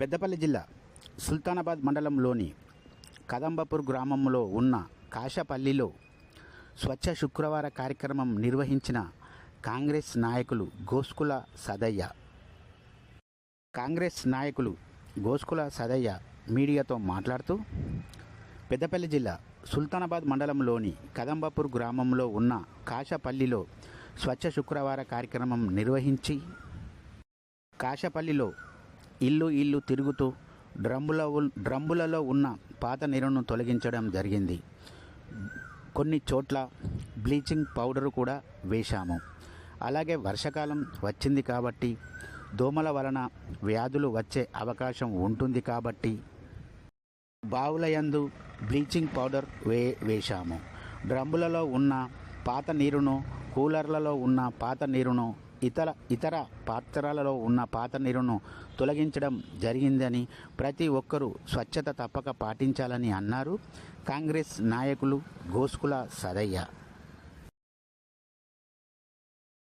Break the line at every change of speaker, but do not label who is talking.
పెద్దపల్లి జిల్లా సుల్తానాబాద్ మండలంలోని కదంబపూర్ గ్రామంలో ఉన్న కాశపల్లిలో స్వచ్ఛ శుక్రవార కార్యక్రమం నిర్వహించిన కాంగ్రెస్ నాయకులు గోస్కుల సదయ్య. కాంగ్రెస్ నాయకులు గోస్కుల సదయ్య మీడియాతో మాట్లాడుతూ పెద్దపల్లి జిల్లా సుల్తానాబాద్ మండలంలోని కదంబపూర్ గ్రామంలో ఉన్న కాశపల్లిలో స్వచ్ఛ శుక్రవార కార్యక్రమం నిర్వహించి కాశపల్లిలో ఇల్లు ఇల్లు తిరుగుతూ డ్రమ్ముల డ్రమ్ములలో ఉన్న పాత నీరును తొలగించడం జరిగింది. కొన్ని చోట్ల బ్లీచింగ్ పౌడర్ కూడా వేశాము. అలాగే వర్షాకాలం వచ్చింది కాబట్టి దోమల వలన వ్యాధులు వచ్చే అవకాశం ఉంటుంది కాబట్టి బావుల యందు బ్లీచింగ్ పౌడర్ వే వేశాము. డ్రమ్ములలో ఉన్న పాత నీరును కూలర్లలో ఉన్న పాత నీరును ఇతర ఇతర పాత్రలలో ఉన్న పాత నీరును తొలగించడం జరిగిందని ప్రతి ఒక్కరూ స్వచ్ఛత తప్పక పాటించాలని అన్నారు కాంగ్రెస్ నాయకులు గోస్కుల సదయ్య.